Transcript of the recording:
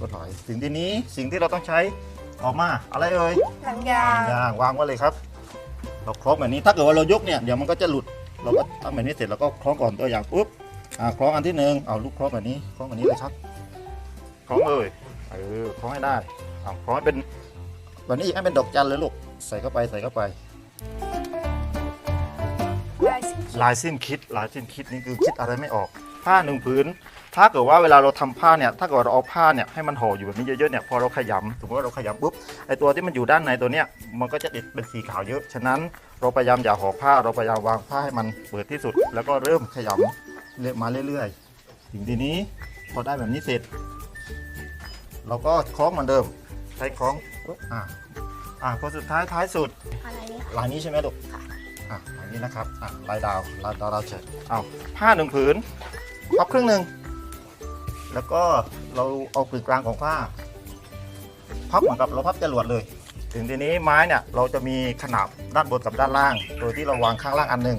ก็ถอย สิ่งที่นี้สิ่งที่เราต้องใช้ออกมาอะไรเอ่ยหนังยางยางวางไว้เลยครับ เราคล้องแบบนี้ถ้าเกิดว่าเรายกเนี่ยเดี๋ยวมันก็จะหลุดเราก็ทำแบบนี้เสร็จเราก็คล้องก่อนตัวอย่างปุ๊บอ่าคล้องอันที่หนึ่งเอาลูกคล้องแบบนี้คล้องแบบนี้เลยครับคล้องเลยเออคล้องให้ได้เอาคล้องให้เป็นแบบนี้อีกให้เป็นดอกจันเลยลูกใส่เข้าไปใส่เข้าไป ลายสีลายสิ้นคิดลายสิ้นคิดนี่คือคิดอะไรไม่ออก ผ้าหนึ่งผืน ถ้าเกิดว่าเวลาเราทำผ้าเนี่ยถ้าเกิดเราเอาผ้าเนี่ยให้มันห่ออยู่แบบนี้เยอะๆเนี่ยพอเราขยำสมมติว่าเราขยำปุ๊บไอตัวที่มันอยู่ด้านในตัวเนี้ยมันก็จะติดเป็นสีขาวเยอะ ฉะนั้นเราพยายามอย่าห่อผ้าเราพยายามวางผ้าให้มันเปิดที่สุด แล้วก็เริ่มขยำเรื่อยมาเรื่อยๆ ถึงทีนี้พอได้แบบนี้เสร็จ เราก็คล้องเหมือนเดิม ใช้คล้องปุ๊บอ่าอ่าพอสุดท้ายท้ายสุดอะไรเนี่ยลายนี้ใช่ไหมลูก อะอะลายนี้นะครับอะลายดาวลายดาวดาวเฉดเอาผ้าหนึ่งผืนพับครึ่งหนึ่งแล้วก็เราเอาผืนกลางของผ้าพับเหมือนกับเราพับจรวดเลย ถึงทีนี้ไม้เนี่ยเราจะมีขนาบด้านบนกับด้านล่าง โดยที่เราวางข้างล่างอันหนึ่ง